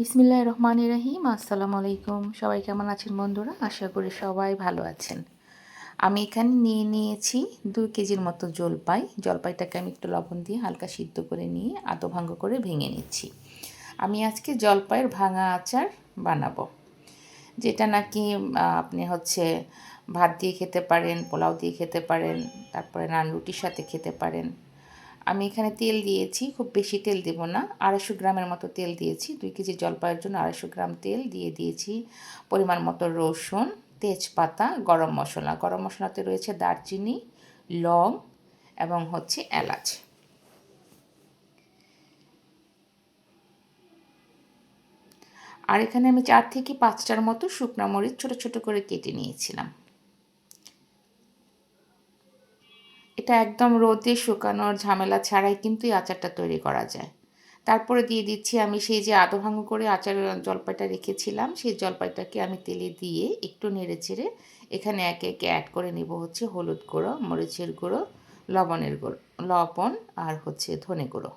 বিসমিল্লাহ রহমান রাহিম আসসালামু আলাইকুম সবাই কেমন আছেন বন্ধুরা? আশা করি সবাই ভালো আছেন। আমি এখানে নিয়ে নিয়েছি দুই কেজির মতো জলপাই। জলপাইটাকে আমি একটু লবণ দিয়ে হালকা সিদ্ধ করে নিয়ে আদো ভাঙ্গ করে ভেঙে নিচ্ছি। আমি আজকে জলপাইয়ের ভাঙা আচার বানাবো। যেটা নাকি আপনি হচ্ছে ভাত দিয়ে খেতে পারেন, পোলাও দিয়ে খেতে পারেন, তারপরে নান রুটির সাথে খেতে পারেন। আমি এখানে তেল দিয়েছি, খুব বেশি তেল দেব না। আড়াইশো গ্রামের মতো তেল দিয়েছি, দুই কেজি জলপাইয়ের জন্য আড়াইশো গ্রাম তেল। দিয়ে দিয়েছি পরিমাণ মতো রসুন, তেজপাতা, গরম মশলা। গরম মশলাতে রয়েছে দারচিনি, লং এবং হচ্ছে এলাচ। আর এখানে আমি চার থেকে পাঁচটার মতো শুকনো মরিচ ছোটো ছোটো করে কেটে নিয়েছিলাম। এটা একদম রোদে শুকানোর ঝামেলা ছাড়াই কিন্তু এই আচারটা তৈরি করা যায়। তারপরে দিয়ে দিচ্ছি আমি সেই যে আদো ভাঙো করে আচার জলপাইটা রেখেছিলাম, সেই জলপাইটাকে আমি তেলে দিয়ে একটু নেড়ে চেড়ে এখানে একে একে অ্যাড করে নেব হচ্ছে হলুদ গুঁড়ো, মরিচের গুঁড়ো, লবণের গুঁড়ো, লবণ আর হচ্ছে ধনে গুঁড়ো।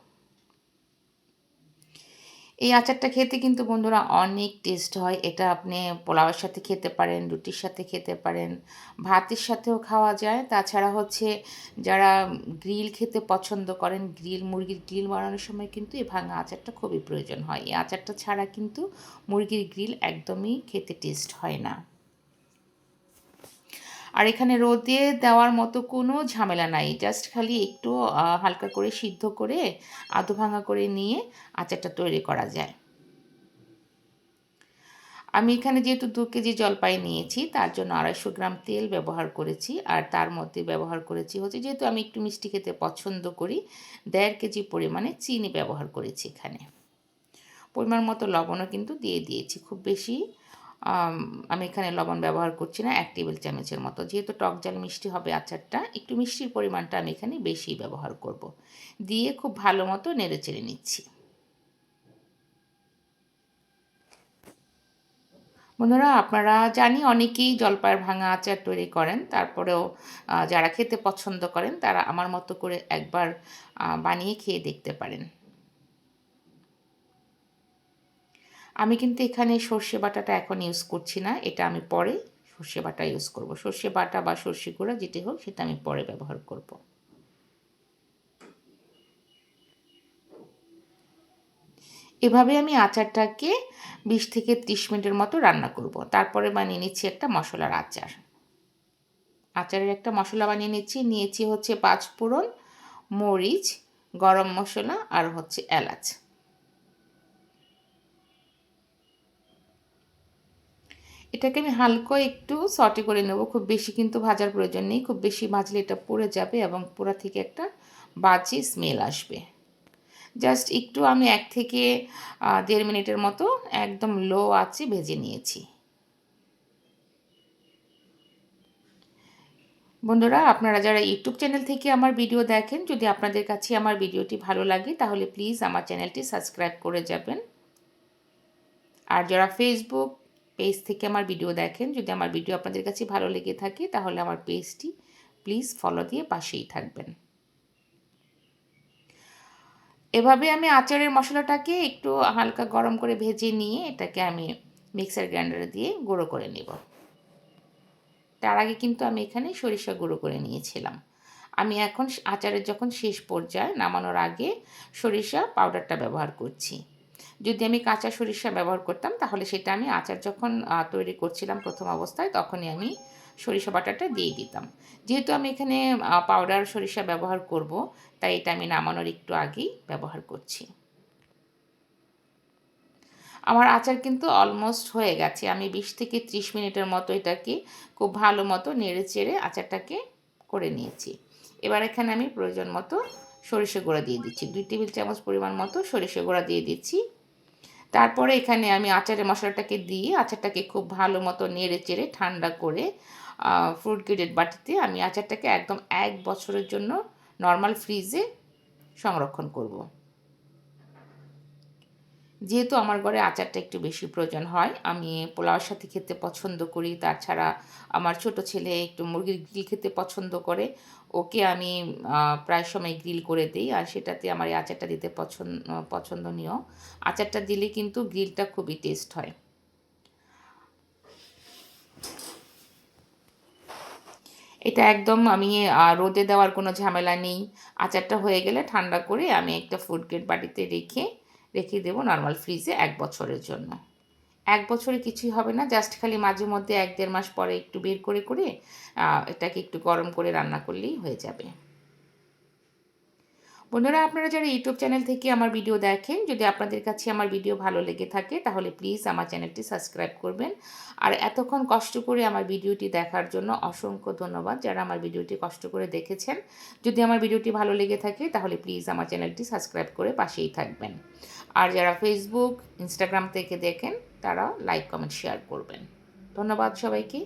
এই আচারটা খেতে কিন্তু বন্ধুরা অনেক টেস্ট হয়। এটা আপনি পোলাওয়ের সাথে খেতে পারেন, রুটির সাথে খেতে পারেন, ভাতের সাথেও খাওয়া যায়। তাছাড়া হচ্ছে যারা গ্রিল খেতে পছন্দ করেন গ্রিল মুরগির গ্রিল বানানোর সময় কিন্তু এই ভাঙা আচারটা খুবই প্রয়োজন হয়। এই আচারটা ছাড়া কিন্তু মুরগির গ্রিল একদমই খেতে টেস্ট হয় না। আর এখানে রোদে দেওয়ার মতো কোনো ঝামেলা নাই। জাস্ট খালি একটু হালকা করে সিদ্ধ করে, আধো ভাঙা করে নিয়ে আচারটা তৈরি করা যায়। আমি এখানে যেহেতু দু কেজি জলপাই নিয়েছি, তার জন্য আড়াইশো গ্রাম তেল ব্যবহার করেছি। আর তার মধ্যে ব্যবহার করেছি হচ্ছে যেহেতু আমি একটু মিষ্টি খেতে পছন্দ করি, দেড় কেজি পরিমাণে চিনি ব্যবহার করেছি এখানে। পরিমাণ মতো লবণও কিন্তু দিয়ে দিয়েছি। খুব বেশি আমি এখানে লবণ ব্যবহার করছি না, এক টেবিল চামচের মতো। যেহেতু টক জাল মিষ্টি হবে আচারটা, একটু মিষ্টির পরিমাণটা আমি এখানে বেশি ব্যবহার করব। দিয়ে খুব ভালো মতো নেড়ে চেড়ে নিচ্ছি। বন্ধুরা, আপনারা জানি অনেকেই জলপাইয়ের ভাঙা আচার তৈরি করেন, তারপরেও যারা খেতে পছন্দ করেন, তারা আমার মতো করে একবার বানিয়ে খেয়ে দেখতে পারেন। আমি কিন্তু এখানে সর্ষে বাটাটা এখন ইউজ করছি না। এটা আমি পরে সর্ষে বাটা ইউজ করব। সর্ষে বাটা বা সর্ষে গুঁড়া যেটি হোক, সেটা আমি পরে ব্যবহার করব। এভাবে আমি আচারটাকে বিশ থেকে ত্রিশ মিনিটের মতো রান্না করব। তারপরে বানিয়ে নিচ্ছি একটা মশলার আচার। আচারের একটা মশলা বানিয়ে নিচ্ছি। নিয়েছি হচ্ছে পাঁচ ফোড়ন মরিচ, গরম মশলা আর হচ্ছে এলাচ। এটাকে আমি হালকা একটু সটে করে নেব। খুব বেশি কিন্তু ভাজার প্রয়োজন নেই। খুব বেশি ভাজলে এটা পড়ে যাবে এবং পোড়া থেকে একটা বাজে স্মেল আসবে। জাস্ট একটু আমি এক থেকে দেড় মিনিটের মতো একদম লো আছে ভেজে নিয়েছি। বন্ধুরা, আপনারা যারা ইউটিউব চ্যানেল থেকে আমার ভিডিও দেখেন, যদি আপনাদের কাছে আমার ভিডিওটি ভালো লাগে, তাহলে প্লিজ আমার চ্যানেলটি সাবস্ক্রাইব করে যাবেন। আর যারা ফেসবুক পেজ থেকে আমার ভিডিও দেখেন। যদি আমার ভিডিও আপনাদের কাছে ভালো লেগে থাকে, তাহলে আমার পেজটি প্লিজ ফলো দিয়ে পাশেই থাকবেন। এভাবে আমি আচারের মশলাটাকে একটু হালকা গরম করে ভেজে নিয়ে এটাকে আমি মিক্সার গ্রাইন্ডারে দিয়ে গুঁড়ো করে নেব। তার আগে কিন্তু আমি এখানে সরিষা গুঁড়ো করে নিয়েছিলাম। আমি এখন আচারের যখন শেষ পর্যায়ে নামানোর আগে সরিষা পাউডারটা ব্যবহার করছি। যদি আমি কাঁচা সরিষা ব্যবহার করতাম, তাহলে সেটা আমি আচার যখন তৈরি করছিলাম প্রথম অবস্থায়, তখনই আমি সরিষা বাটাটা দিয়ে দিতাম। যেহেতু আমি এখানে পাউডার সরিষা ব্যবহার করব, তাই এটা আমি নামানোর একটু আগেই ব্যবহার করছি। আমার আচার কিন্তু অলমোস্ট হয়ে গেছে। আমি বিশ থেকে ত্রিশ মিনিটের মতো এটাকে খুব ভালো মতো নেড়ে চেড়ে আচারটাকে করে নিয়েছি। এবার এখানে আমি প্রয়োজন মতো সরিষা গুঁড়া দিয়ে দিচ্ছি। দুই টেবিল চামচ পরিমাণ মতো সরিষা গুঁড়া দিয়ে দিচ্ছি। তারপরে এখানে আমি আচারের মশলাটাকে দিয়ে আচারটাকে খুব ভালো মতো নেড়ে চেড়ে ঠান্ডা করে ফ্রুট গ্রেডেড বাটিতে আমি আচারটাকে একদম এক বছরের জন্য নর্মাল ফ্রিজে সংরক্ষণ করব। যেহেতু আমার ঘরে আচারটা একটু বেশি প্রয়োজন হয়, আমি পোলাওর সাথে খেতে পছন্দ করি। তাছাড়া আমার ছোট ছেলে একটু মুরগির গ্রিল খেতে পছন্দ করে। ওকে আমি প্রায় সময় গ্রিল করে দিই আর সেটাতে আমার এই আচারটা দিতে পছন্দ পছন্দনীয়। আচারটা দিলে কিন্তু গ্রিলটা খুবই টেস্ট হয়। এটা একদম আমি রোদে দেওয়ার কোনো ঝামেলা নেই। আচারটা হয়ে গেলে ঠান্ডা করে আমি একটা ফুড গ্রেড বাটিতে রেখে রেখে দেবো নর্মাল ফ্রিজে এক বছরের জন্য। এক বছরে কিছুই হবে না জাস্ট খালি মাঝে মধ্যে এক দেড় মাস পরে একটু বের করে করে এটাকে একটু গরম করে রান্না করলেই হয়ে যাবে। বন্ধুরা, আপনারা যারা ইউটিউব চ্যানেল থেকে আমার ভিডিও দেখেন, যদি আপনাদের কাছে আমার ভিডিও ভালো লেগে থাকে, তাহলে প্লিজ আমার চ্যানেলটি সাবস্ক্রাইব করবেন। আর এতক্ষণ কষ্ট করে আমার ভিডিওটি দেখার জন্য অসংখ্য ধন্যবাদ যারা আমার ভিডিওটি কষ্ট করে দেখেছেন। যদি আমার ভিডিওটি ভালো লেগে থাকে, তাহলে প্লিজ আমার চ্যানেলটি সাবস্ক্রাইব করে পাশেই থাকবেন। আর যারা ফেসবুক ইনস্টাগ্রাম থেকে দেখেন তারা লাইক কমেন্ট শেয়ার করবেন। ধন্যবাদ সবাইকে।